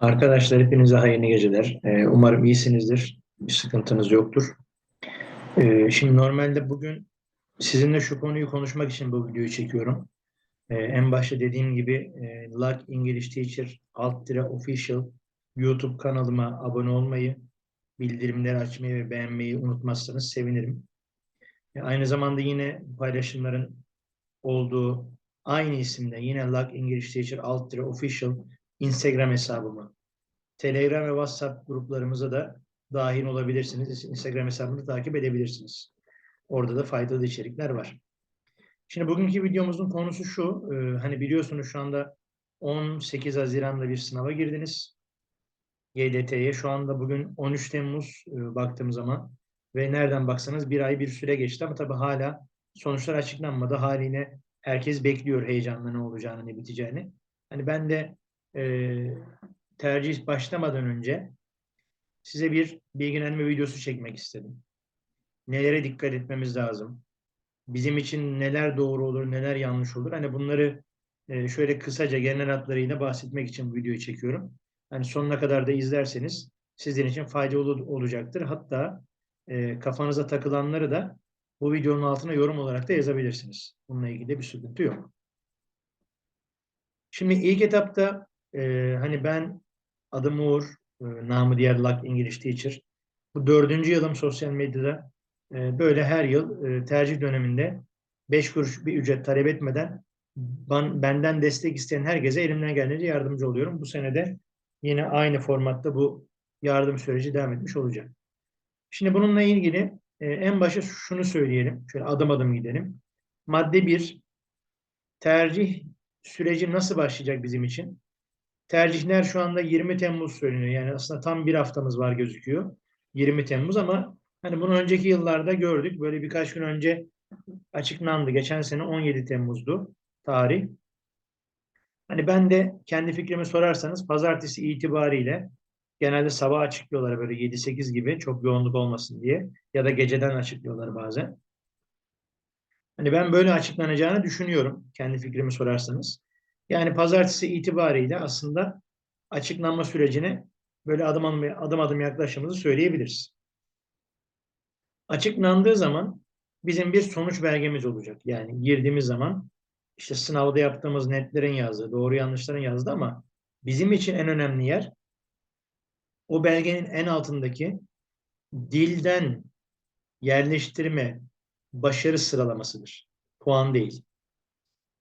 Arkadaşlar hepinize hayırlı geceler. Ee, umarım iyisinizdir. Bir sıkıntınız yoktur. Ee, şimdi normalde bugün sizinle şu konuyu konuşmak için bu videoyu çekiyorum. Ee, en başta dediğim gibi e, English Teacher alt dire official YouTube kanalıma abone olmayı, bildirimleri açmayı ve beğenmeyi unutmazsanız sevinirim. Aynı zamanda yine paylaşımların olduğu aynı isimde yine Luck English Teacher alt dire official Instagram hesabımı Telegram ve WhatsApp gruplarımıza da dahil olabilirsiniz. Instagram hesabını takip edebilirsiniz. Orada da faydalı içerikler var. Şimdi bugünkü videomuzun konusu şu. e, hani biliyorsunuz şu anda 18 Haziran'da bir sınava girdiniz. YDT'ye. Şu anda bugün 13 Temmuz e, baktığım zaman ve nereden baksanız bir ay bir süre geçti ama tabii hala sonuçlar açıklanmadı. Haliyle herkes bekliyor heyecanla ne olacağını, ne biteceğini. Hani ben de e, tercih başlamadan önce size bir bilgilendirme videosu çekmek istedim. Nelere dikkat etmemiz lazım? Bizim için neler doğru olur, neler yanlış olur? Hani bunları e, şöyle kısaca genel hatlarıyla bahsetmek için bu videoyu çekiyorum. Hani sonuna kadar da izlerseniz sizin için faydalı olacaktır. Hatta e, kafanıza takılanları da bu videonun altına yorum olarak da yazabilirsiniz. Bununla ilgili bir sıkıntı yok. Şimdi ilk etapta e, hani ben adım Uğur, e, namı diğer Luck English Teacher. Bu dördüncü yılım sosyal medyada e, böyle her yıl e, tercih döneminde beş kuruş bir ücret talep etmeden ban, benden destek isteyen herkese elimden geldiğince yardımcı oluyorum. Bu senede yine aynı formatta bu yardım süreci devam etmiş olacak. Şimdi bununla ilgili e, en başa şunu söyleyelim. Şöyle adım adım gidelim. Madde 1 tercih süreci nasıl başlayacak bizim için? Tercihler şu anda 20 Temmuz söyleniyor. Yani aslında tam bir haftamız var gözüküyor. 20 Temmuz ama hani bunu önceki yıllarda gördük. Böyle birkaç gün önce açıklandı. Geçen sene 17 Temmuz'du tarih. Hani ben de kendi fikrimi sorarsanız pazartesi itibariyle genelde sabah açıklıyorlar böyle 7-8 gibi çok yoğunluk olmasın diye ya da geceden açıklıyorlar bazen. Hani ben böyle açıklanacağını düşünüyorum kendi fikrimi sorarsanız. Yani pazartesi itibariyle aslında açıklanma sürecine böyle adım adım, adım, adım yaklaştığımızı söyleyebiliriz. Açıklandığı zaman bizim bir sonuç belgemiz olacak. Yani girdiğimiz zaman işte sınavda yaptığımız netlerin yazdığı, doğru yanlışların yazdığı ama bizim için en önemli yer o belgenin en altındaki dilden yerleştirme başarı sıralamasıdır. Puan değil.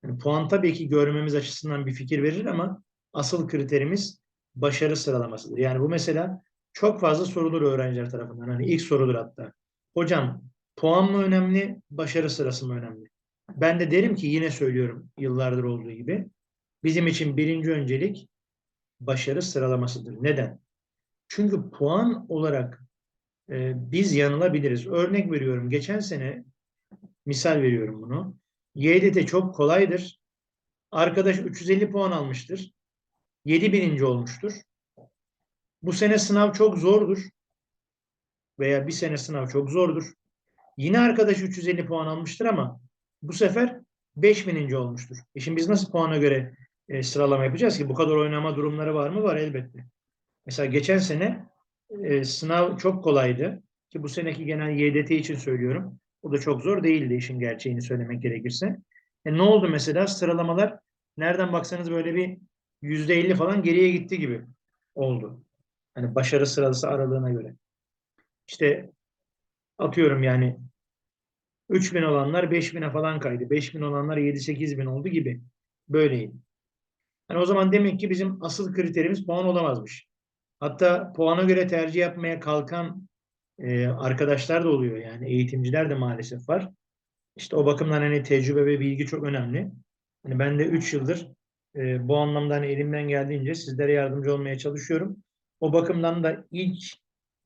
Yani puan tabii ki görmemiz açısından bir fikir verir ama asıl kriterimiz başarı sıralamasıdır. Yani bu mesela çok fazla sorulur öğrenciler tarafından. Hani ilk sorudur hatta. Hocam puan mı önemli, başarı sırası mı önemli? Ben de derim ki yine söylüyorum yıllardır olduğu gibi. Bizim için birinci öncelik başarı sıralamasıdır. Neden? Çünkü puan olarak e, biz yanılabiliriz. Örnek veriyorum. Geçen sene misal veriyorum bunu. YDT çok kolaydır. Arkadaş 350 puan almıştır. 7 bininci olmuştur. Bu sene sınav çok zordur. Veya bir sene sınav çok zordur. Yine arkadaş 350 puan almıştır ama bu sefer 5 bininci olmuştur. E şimdi biz nasıl puana göre e, sıralama yapacağız ki? Bu kadar oynama durumları var mı? Var elbette. Mesela geçen sene e, sınav çok kolaydı. Ki bu seneki genel YDT için söylüyorum. O da çok zor değildi işin gerçeğini söylemek gerekirse. E ne oldu mesela? Sıralamalar nereden baksanız böyle bir yüzde elli falan geriye gitti gibi oldu. Hani başarı sırası aralığına göre. İşte atıyorum yani 3000 olanlar 5000'e falan kaydı. 5000 olanlar 7-8 bin oldu gibi. Böyleydi. Yani o zaman demek ki bizim asıl kriterimiz puan olamazmış. Hatta puana göre tercih yapmaya kalkan e, arkadaşlar da oluyor yani eğitimciler de maalesef var. İşte o bakımdan hani tecrübe ve bilgi çok önemli. Hani ben de 3 yıldır e, bu anlamda hani elimden geldiğince sizlere yardımcı olmaya çalışıyorum. O bakımdan da ilk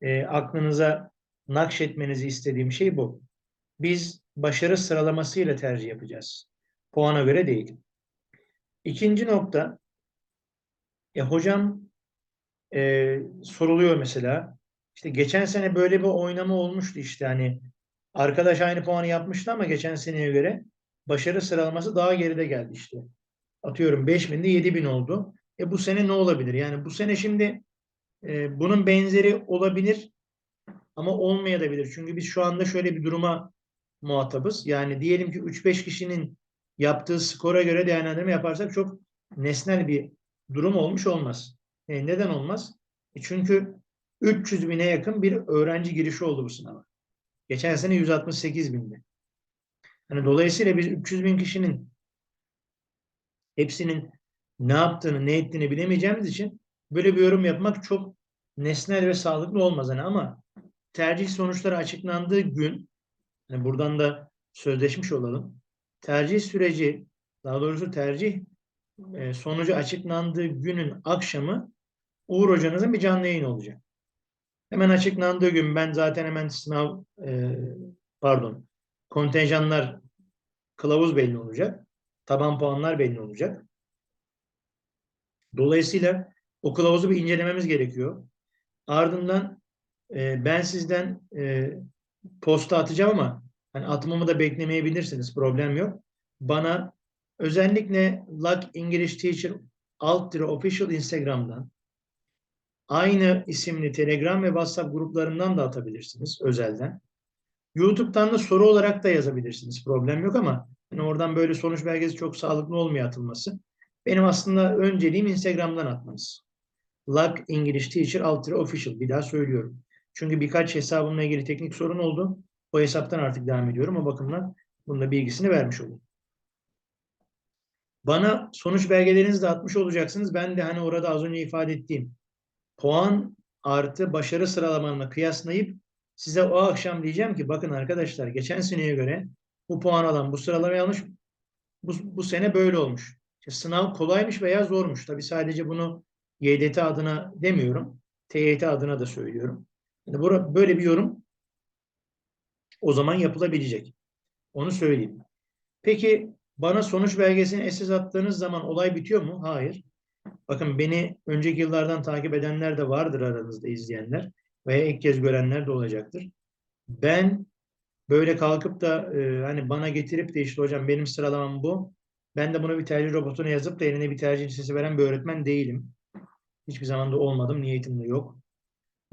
e, aklınıza nakşetmenizi istediğim şey bu. Biz başarı sıralamasıyla tercih yapacağız. Puana göre değil. İkinci nokta, e, hocam e, soruluyor mesela. İşte geçen sene böyle bir oynama olmuştu işte hani arkadaş aynı puanı yapmıştı ama geçen seneye göre başarı sıralaması daha geride geldi işte. Atıyorum 5000'de 7000 oldu. E bu sene ne olabilir? Yani bu sene şimdi e, bunun benzeri olabilir ama olmayabilir. Çünkü biz şu anda şöyle bir duruma muhatabız. Yani diyelim ki 3-5 kişinin yaptığı skora göre değerlendirme yaparsak çok nesnel bir durum olmuş olmaz. E, neden olmaz? E çünkü 300 bine yakın bir öğrenci girişi oldu bu sınava. Geçen sene 168 bindi. Yani dolayısıyla biz 300 bin kişinin hepsinin ne yaptığını, ne ettiğini bilemeyeceğimiz için böyle bir yorum yapmak çok nesnel ve sağlıklı olmaz. Yani ama tercih sonuçları açıklandığı gün yani buradan da sözleşmiş olalım. Tercih süreci, daha doğrusu tercih e, sonucu açıklandığı günün akşamı Uğur hocanızın bir canlı yayın olacak. Hemen açıklandığı gün ben zaten hemen sınav e, pardon kontenjanlar kılavuz belli olacak. Taban puanlar belli olacak. Dolayısıyla o kılavuzu bir incelememiz gerekiyor. Ardından e, ben sizden e, posta atacağım ama hani atmamı da beklemeyebilirsiniz. Problem yok. Bana özellikle Luck English Teacher alt official Instagram'dan aynı isimli Telegram ve WhatsApp gruplarından da atabilirsiniz özelden. YouTube'dan da soru olarak da yazabilirsiniz. Problem yok ama yani oradan böyle sonuç belgesi çok sağlıklı olmuyor atılması. Benim aslında önceliğim Instagram'dan atmanız. Luck English Teacher Ultra Official. Bir daha söylüyorum. Çünkü birkaç hesabımla ilgili teknik sorun oldu. O hesaptan artık devam ediyorum. O bakımdan bunun da bilgisini vermiş olayım. Bana sonuç belgelerinizi de atmış olacaksınız. Ben de hani orada az önce ifade ettiğim puan artı başarı sıralamalarına kıyaslayıp size o akşam diyeceğim ki bakın arkadaşlar geçen seneye göre bu puan alan bu sıralama yanlış bu, bu sene böyle olmuş. İşte sınav kolaymış veya zormuş. Tabii sadece bunu YDT adına demiyorum. TYT adına da söylüyorum. Yani bu, böyle bir yorum o zaman yapılabilecek. Onu söyleyeyim. Peki bana sonuç belgesini esas attığınız zaman olay bitiyor mu? Hayır. Bakın beni önceki yıllardan takip edenler de vardır aranızda izleyenler veya ilk kez görenler de olacaktır. Ben böyle kalkıp da e, hani bana getirip de işte hocam benim sıralamam bu. Ben de bunu bir tercih robotuna yazıp da eline bir tercih listesi veren bir öğretmen değilim. Hiçbir zaman da olmadım. Niyetim de yok.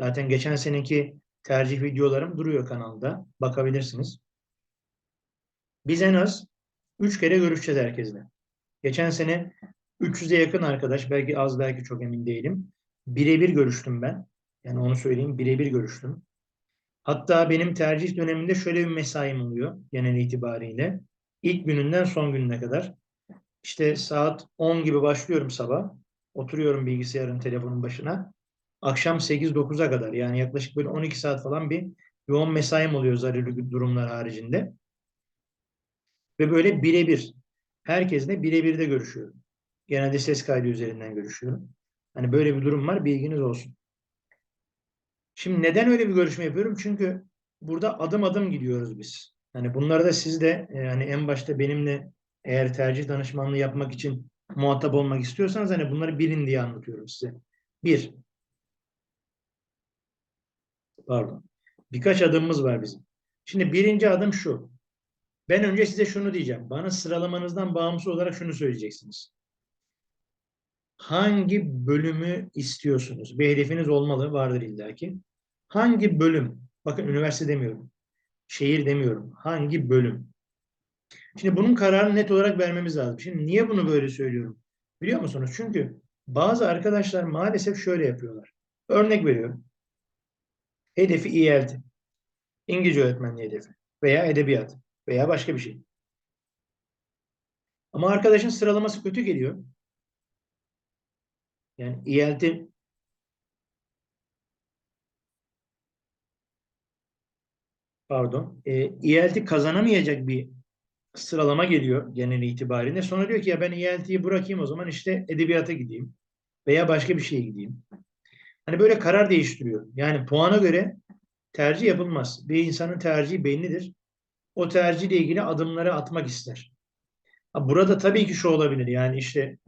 Zaten geçen seneki tercih videolarım duruyor kanalda. Bakabilirsiniz. Biz en az 3 kere görüşeceğiz herkesle. Geçen sene 300'e yakın arkadaş, belki az belki çok emin değilim. Birebir görüştüm ben. Yani onu söyleyeyim, birebir görüştüm. Hatta benim tercih döneminde şöyle bir mesaim oluyor genel itibariyle. İlk gününden son gününe kadar. İşte saat 10 gibi başlıyorum sabah. Oturuyorum bilgisayarın, telefonun başına. Akşam 8-9'a kadar yani yaklaşık böyle 12 saat falan bir yoğun mesaim oluyor zararlı durumlar haricinde. Ve böyle birebir herkesle birebir de görüşüyorum. Genelde ses kaydı üzerinden görüşüyorum. Hani böyle bir durum var bilginiz olsun. Şimdi neden öyle bir görüşme yapıyorum? Çünkü burada adım adım gidiyoruz biz. Hani bunları da siz de yani en başta benimle eğer tercih danışmanlığı yapmak için muhatap olmak istiyorsanız hani bunları bilin diye anlatıyorum size. Bir, pardon. Birkaç adımımız var bizim. Şimdi birinci adım şu. Ben önce size şunu diyeceğim. Bana sıralamanızdan bağımsız olarak şunu söyleyeceksiniz. Hangi bölümü istiyorsunuz? Bir hedefiniz olmalı, vardır illaki. Hangi bölüm? Bakın üniversite demiyorum. Şehir demiyorum. Hangi bölüm? Şimdi bunun kararını net olarak vermemiz lazım. Şimdi niye bunu böyle söylüyorum? Biliyor musunuz? Çünkü bazı arkadaşlar maalesef şöyle yapıyorlar. Örnek veriyorum. Hedefi İELT. İngilizce öğretmenliği hedefi. Veya edebiyat. Veya başka bir şey. Ama arkadaşın sıralaması kötü geliyor. Yani İELT'i pardon, e, İELT'i kazanamayacak bir sıralama geliyor genel itibariyle. Sonra diyor ki ya ben ELT'yi bırakayım o zaman işte edebiyata gideyim veya başka bir şeye gideyim. Hani böyle karar değiştiriyor. Yani puana göre tercih yapılmaz. Bir insanın tercihi bellidir. O tercihle ilgili adımları atmak ister. Burada tabii ki şu olabilir. Yani işte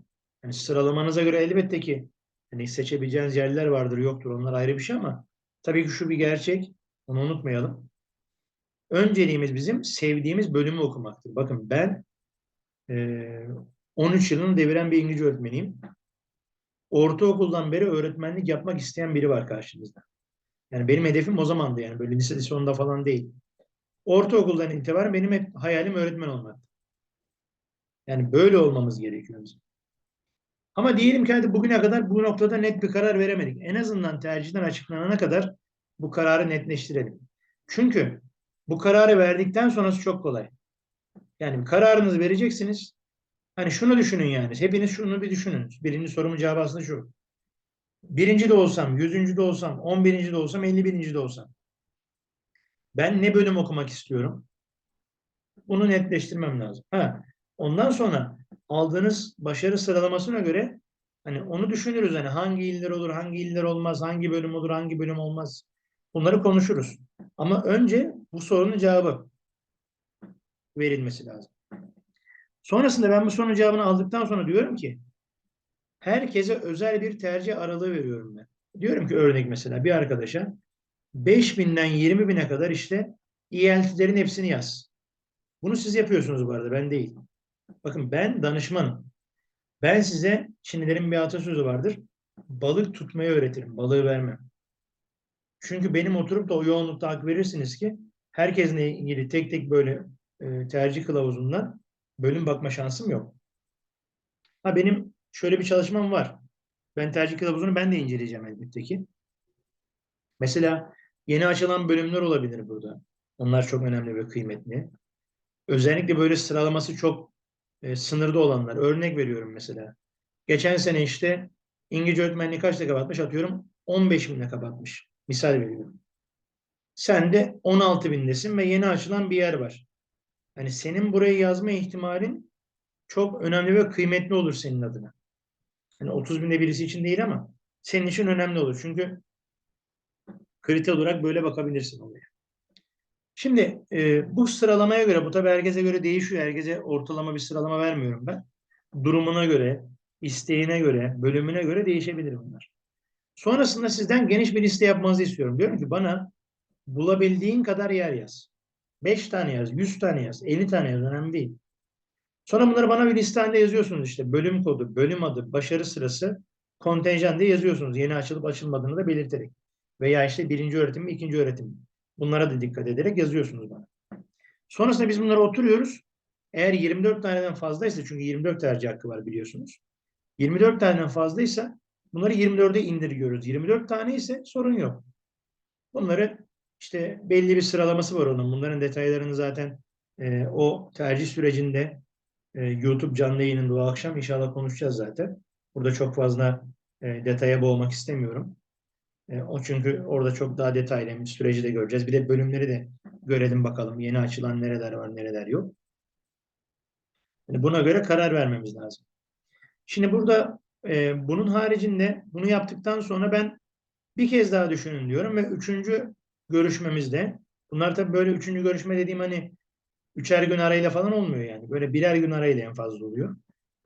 yani sıralamanıza göre elbette ki hani seçebileceğiniz yerler vardır, yoktur. Onlar ayrı bir şey ama tabii ki şu bir gerçek. Onu unutmayalım. Önceliğimiz bizim sevdiğimiz bölümü okumaktır. Bakın ben e, 13 yılını deviren bir İngilizce öğretmeniyim. ortaokuldan beri öğretmenlik yapmak isteyen biri var karşınızda. Yani benim hedefim o zamandı yani böyle lise sonunda falan değil. Ortaokuldan itibaren benim hep hayalim öğretmen olmak. Yani böyle olmamız gerekiyor bizim. Ama diyelim ki hadi bugüne kadar bu noktada net bir karar veremedik. En azından tercihten açıklanana kadar bu kararı netleştirelim. Çünkü bu kararı verdikten sonrası çok kolay. Yani kararınızı vereceksiniz. Hani şunu düşünün yani. Hepiniz şunu bir düşünün. Birinci sorumun cevabı aslında şu. Birinci de olsam, yüzüncü de olsam, on birinci de olsam, elli birinci de olsam. Ben ne bölüm okumak istiyorum? Bunu netleştirmem lazım. Ha, ondan sonra aldığınız başarı sıralamasına göre hani onu düşünürüz. Hani hangi iller olur, hangi iller olmaz, hangi bölüm olur, hangi bölüm olmaz. Bunları konuşuruz. Ama önce bu sorunun cevabı verilmesi lazım. Sonrasında ben bu sorunun cevabını aldıktan sonra diyorum ki herkese özel bir tercih aralığı veriyorum ben. Diyorum ki örnek mesela bir arkadaşa 5000'den 20 bine kadar işte ELT'lerin hepsini yaz. Bunu siz yapıyorsunuz bu arada ben değil. Bakın ben danışmanım. Ben size Çinlilerin bir atasözü vardır. Balık tutmayı öğretirim. Balığı vermem. Çünkü benim oturup da o yoğunlukta hak verirsiniz ki herkesle ilgili tek tek böyle e, tercih kılavuzundan bölüm bakma şansım yok. Ha benim şöyle bir çalışmam var. Ben tercih kılavuzunu ben de inceleyeceğim elbette ki. Mesela yeni açılan bölümler olabilir burada. Onlar çok önemli ve kıymetli. Özellikle böyle sıralaması çok e, sınırda olanlar. Örnek veriyorum mesela. Geçen sene işte İngilizce öğretmenliği kaçta kapatmış atıyorum 15 binde kapatmış. Misal veriyorum. Sen de 16 bindesin ve yeni açılan bir yer var. Hani senin burayı yazma ihtimalin çok önemli ve kıymetli olur senin adına. Hani 30 binde birisi için değil ama senin için önemli olur. Çünkü kriter olarak böyle bakabilirsin olaya. Şimdi e, bu sıralamaya göre, bu tabi herkese göre değişiyor. Herkese ortalama bir sıralama vermiyorum ben. Durumuna göre, isteğine göre, bölümüne göre değişebilir bunlar. Sonrasında sizden geniş bir liste yapmanızı istiyorum. Diyorum ki bana bulabildiğin kadar yer yaz. 5 tane yaz, 100 tane yaz, 50 tane yaz önemli değil. Sonra bunları bana bir liste halinde yazıyorsunuz işte. Bölüm kodu, bölüm adı, başarı sırası, kontenjan diye yazıyorsunuz. Yeni açılıp açılmadığını da belirterek. Veya işte birinci öğretim ikinci öğretim mi? Bunlara da dikkat ederek yazıyorsunuz bana. Sonrasında biz bunlara oturuyoruz. Eğer 24 taneden fazlaysa çünkü 24 tercih hakkı var biliyorsunuz. 24 taneden fazlaysa bunları 24'e indiriyoruz. 24 tane ise sorun yok. Bunları işte belli bir sıralaması var onun. Bunların detaylarını zaten e, o tercih sürecinde e, YouTube canlı yayınında o akşam inşallah konuşacağız zaten. Burada çok fazla e, detaya boğmak istemiyorum. E, o çünkü orada çok daha detaylı süreci de göreceğiz. Bir de bölümleri de görelim bakalım. Yeni açılan nereler var, nereler yok. Yani buna göre karar vermemiz lazım. Şimdi burada e, bunun haricinde bunu yaptıktan sonra ben bir kez daha düşünün diyorum ve üçüncü görüşmemizde bunlar tabii böyle üçüncü görüşme dediğim hani üçer gün arayla falan olmuyor yani. Böyle birer gün arayla en fazla oluyor.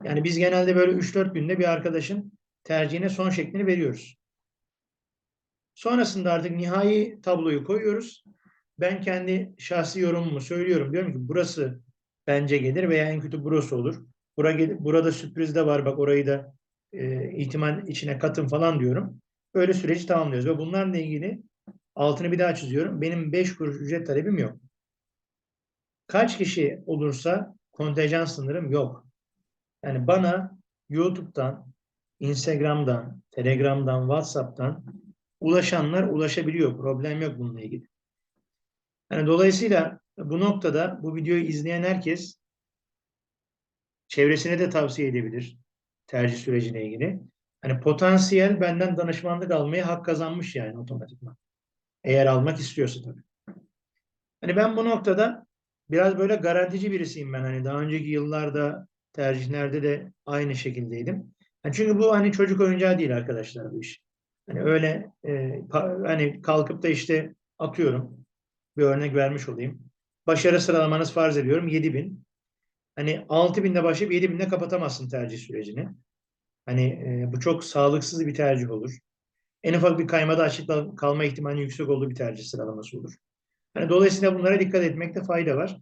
Yani biz genelde böyle 3-4 günde bir arkadaşın tercihine son şeklini veriyoruz. Sonrasında artık nihai tabloyu koyuyoruz. Ben kendi şahsi yorumumu söylüyorum. Diyorum ki burası bence gelir veya en kötü burası olur. Burada, burada sürpriz de var bak orayı da e, ihtimal içine katın falan diyorum. Böyle süreci tamamlıyoruz ve bunlarla ilgili altını bir daha çiziyorum. Benim 5 kuruş ücret talebim yok. Kaç kişi olursa kontenjan sınırım yok. Yani bana YouTube'dan, Instagram'dan, Telegram'dan, WhatsApp'tan ulaşanlar ulaşabiliyor. Problem yok bununla ilgili. Yani dolayısıyla bu noktada bu videoyu izleyen herkes çevresine de tavsiye edebilir tercih sürecine ilgili. Hani potansiyel benden danışmanlık almaya hak kazanmış yani otomatikman. Eğer almak istiyorsa tabii. Hani ben bu noktada biraz böyle garantici birisiyim ben. Hani daha önceki yıllarda tercihlerde de aynı şekildeydim. Yani çünkü bu hani çocuk oyuncağı değil arkadaşlar bu iş. Hani öyle e, hani kalkıp da işte atıyorum bir örnek vermiş olayım. Başarı sıralamanız farz ediyorum 7000. Hani 6000'de başlayıp 7000'de kapatamazsın tercih sürecini. Hani e, bu çok sağlıksız bir tercih olur. En ufak bir kaymada açıkta kalma ihtimali yüksek olduğu bir tercih sıralaması olur. Hani dolayısıyla bunlara dikkat etmekte fayda var.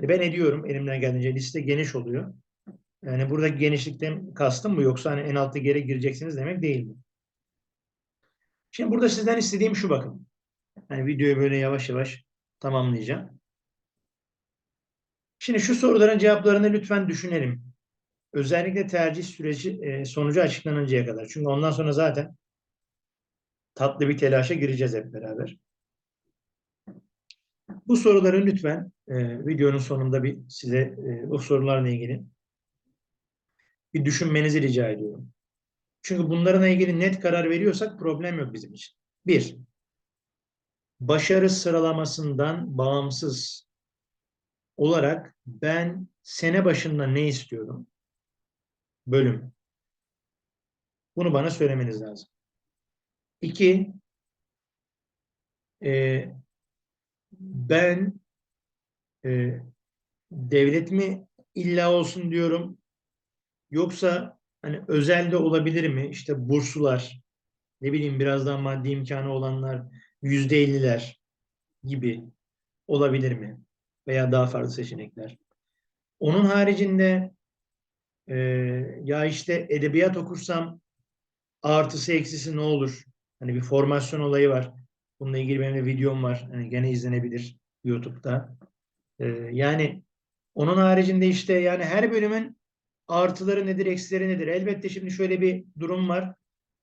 Ben ediyorum elimden geldiğince liste geniş oluyor. Yani burada genişlikten kastım mı yoksa hani en altta geri gireceksiniz demek değil mi? Şimdi burada sizden istediğim şu bakın. Hani videoyu böyle yavaş yavaş tamamlayacağım. Şimdi şu soruların cevaplarını lütfen düşünelim. Özellikle tercih süreci e, sonucu açıklanıncaya kadar. Çünkü ondan sonra zaten tatlı bir telaşa gireceğiz hep beraber. Bu soruları lütfen e, videonun sonunda bir size e, o sorularla ilgili bir düşünmenizi rica ediyorum. Çünkü bunlarla ilgili net karar veriyorsak problem yok bizim için. Bir, başarı sıralamasından bağımsız olarak ben sene başında ne istiyorum? Bölüm. Bunu bana söylemeniz lazım. İki, e, ben e, devlet mi illa olsun diyorum yoksa hani özel de olabilir mi? İşte burslular, ne bileyim biraz daha maddi imkanı olanlar yüzde elliler gibi olabilir mi? Veya daha farklı seçenekler. Onun haricinde e, ya işte edebiyat okursam artısı eksisi ne olur? Hani bir formasyon olayı var. Bununla ilgili benim de videom var. Hani gene izlenebilir YouTube'da. E, yani onun haricinde işte yani her bölümün artıları nedir, eksileri nedir? Elbette şimdi şöyle bir durum var.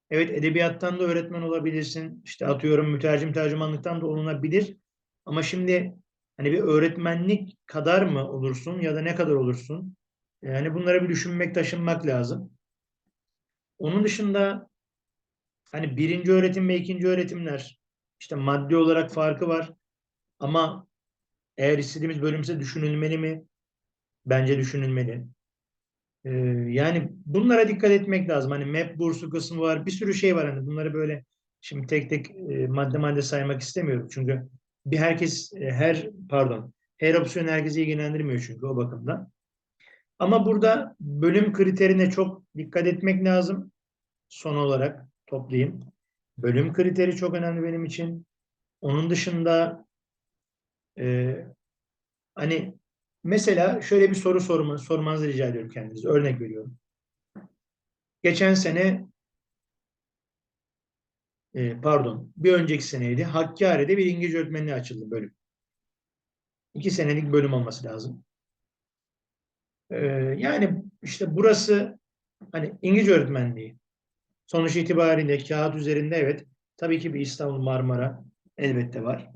Evet edebiyattan da öğretmen olabilirsin. İşte atıyorum mütercim tercümanlıktan da olunabilir. Ama şimdi hani bir öğretmenlik kadar mı olursun ya da ne kadar olursun? Yani bunlara bir düşünmek, taşınmak lazım. Onun dışında hani birinci öğretim ve ikinci öğretimler işte maddi olarak farkı var. Ama eğer istediğimiz bölümse düşünülmeli mi? Bence düşünülmeli. Ee, yani bunlara dikkat etmek lazım. Hani MEP bursu kısmı var. Bir sürü şey var. Hani bunları böyle şimdi tek tek e, madde madde saymak istemiyorum. Çünkü bir herkes e, her pardon her opsiyon herkesi ilgilendirmiyor çünkü o bakımdan. Ama burada bölüm kriterine çok dikkat etmek lazım. Son olarak toplayayım. Bölüm kriteri çok önemli benim için. Onun dışında e, hani mesela şöyle bir soru sorma, sormanızı rica ediyorum kendinize. Örnek veriyorum. Geçen sene e, pardon bir önceki seneydi. Hakkari'de bir İngilizce öğretmenliği açıldı bölüm. İki senelik bölüm olması lazım. Ee, yani işte burası hani İngilizce öğretmenliği. Sonuç itibariyle kağıt üzerinde evet tabii ki bir İstanbul Marmara elbette var.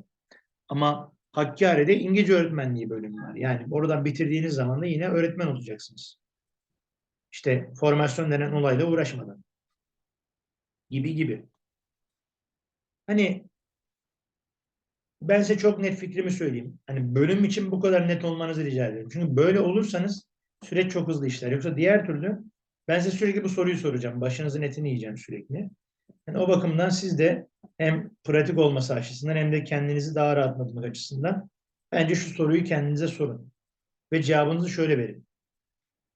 Ama Hakkari'de İngilizce öğretmenliği bölümü var. Yani oradan bitirdiğiniz zaman da yine öğretmen olacaksınız. İşte formasyon denen olayla uğraşmadan. Gibi gibi. Hani ben size çok net fikrimi söyleyeyim. Hani bölüm için bu kadar net olmanızı rica ediyorum. Çünkü böyle olursanız süreç çok hızlı işler. Yoksa diğer türlü ben size sürekli bu soruyu soracağım. Başınızın etini yiyeceğim sürekli. Yani o bakımdan siz de hem pratik olması açısından hem de kendinizi daha rahatlatmak açısından bence şu soruyu kendinize sorun. Ve cevabınızı şöyle verin.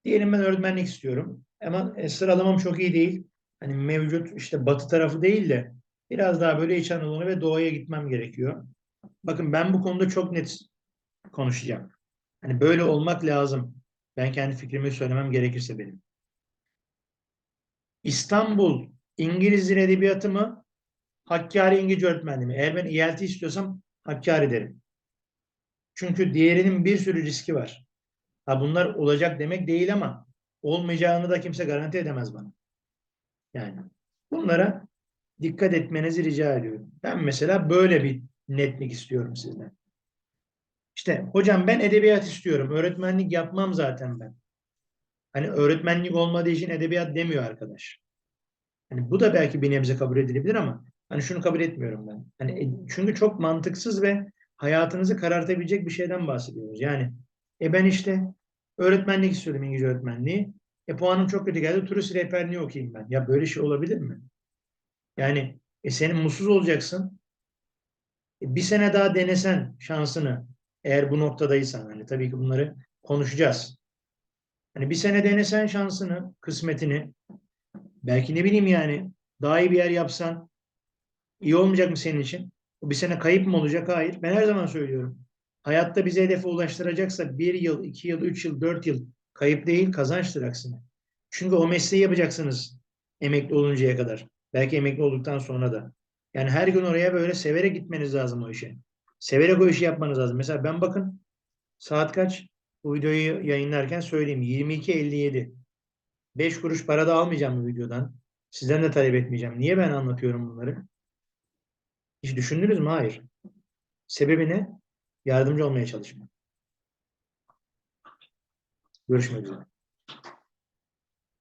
Diyelim ben öğretmenlik istiyorum. Ama e, sıralamam çok iyi değil. Hani mevcut işte batı tarafı değil de biraz daha böyle İç Anadolu ve doğuya gitmem gerekiyor. Bakın ben bu konuda çok net konuşacağım. Hani böyle olmak lazım. Ben kendi fikrimi söylemem gerekirse benim. İstanbul İngiliz Dil Edebiyatı mı? Hakkari İngilizce öğretmenliği mi? Eğer ben ELT istiyorsam Hakkari derim. Çünkü diğerinin bir sürü riski var. Ha bunlar olacak demek değil ama olmayacağını da kimse garanti edemez bana. Yani bunlara dikkat etmenizi rica ediyorum. Ben mesela böyle bir netlik istiyorum sizden. İşte hocam ben edebiyat istiyorum. Öğretmenlik yapmam zaten ben. Hani öğretmenlik olmadığı için edebiyat demiyor arkadaş. Hani bu da belki bir nebze kabul edilebilir ama hani şunu kabul etmiyorum ben. Hani e, çünkü çok mantıksız ve hayatınızı karartabilecek bir şeyden bahsediyoruz. Yani e ben işte öğretmenlik istiyorum İngilizce öğretmenliği. E puanım çok kötü geldi. Turist rehberliği okuyayım ben. Ya böyle şey olabilir mi? Yani e senin mutsuz olacaksın. E, bir sene daha denesen şansını eğer bu noktadaysan hani tabii ki bunları konuşacağız. Hani bir sene denesen şansını, kısmetini belki ne bileyim yani daha iyi bir yer yapsan iyi olmayacak mı senin için? O bir sene kayıp mı olacak? Hayır. Ben her zaman söylüyorum. Hayatta bizi hedefe ulaştıracaksa bir yıl, iki yıl, üç yıl, dört yıl Kayıp değil, kazançtır aksine. Çünkü o mesleği yapacaksınız emekli oluncaya kadar. Belki emekli olduktan sonra da. Yani her gün oraya böyle severek gitmeniz lazım o işe. Severek o işi yapmanız lazım. Mesela ben bakın saat kaç? Bu videoyu yayınlarken söyleyeyim. 22.57. 5 kuruş para da almayacağım bu videodan. Sizden de talep etmeyeceğim. Niye ben anlatıyorum bunları? Hiç düşündünüz mü? Hayır. Sebebi ne? Yardımcı olmaya çalışmak. Görüşmek üzere.